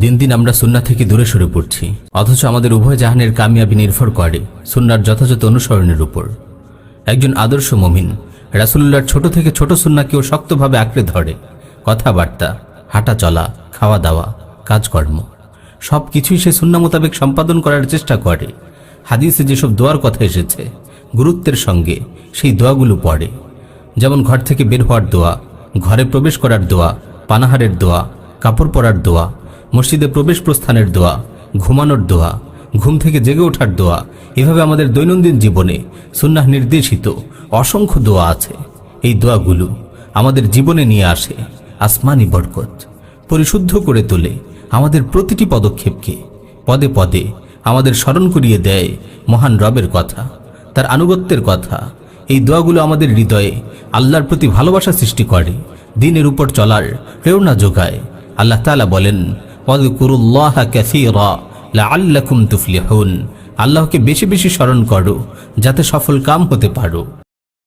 দিন দিন আমরা সুন্না থেকে দূরে সরে পড়ছি। অথচ আমাদের উভয় জাহানের কামিয়াবি নির্ভর করে সুন্নার যথাযথ অনুসরণের উপর। একজন আদর্শ মমিন রাসুল্লাহর ছোট থেকে ছোট সুন্নাকেও শক্তভাবে আঁকড়ে ধরে। কথাবার্তা হাঁটা চলা খাওয়া দাওয়া কাজকর্ম সব কিছুই সে সুন্না মোতাবেক সম্পাদন করার চেষ্টা করে। হাদিসে যেসব দোয়ার কথা এসেছে, গুরুত্বের সঙ্গে সেই দোয়াগুলো পড়ে। যেমন ঘর থেকে বের হওয়ার দোয়া, ঘরে প্রবেশ করার দোয়া, পানাহারের দোয়া, কাপড় পরার দোয়া মসজিদে প্রবেশ প্রস্থানের দোয়া, ঘুমানোর দোয়া, ঘুম থেকে জেগে ওঠার দোয়া, এভাবে আমাদের দৈনন্দিন জীবনে সুন্নাহ নির্দেশিত অসংখ্য দোয়া আছে। এই দোয়াগুলো আমাদের জীবনে নিয়ে আসে আসমানি বরকত, পরিশুদ্ধ করে তোলে আমাদের প্রতিটি পদক্ষেপকে, পদে পদে আমাদের স্মরণ করিয়ে দেয় মহান রবের কথা, তার আনুগত্যের কথা। এই দোয়াগুলো আমাদের হৃদয়ে আল্লাহর প্রতি ভালোবাসা সৃষ্টি করে, দিনের উপর চলার প্রেরণা যোগায়। আল্লাহ তালা বলেন আল্লাহকে বেশি বেশি স্মরণ করো যাতে সফল কাম হতে পারো।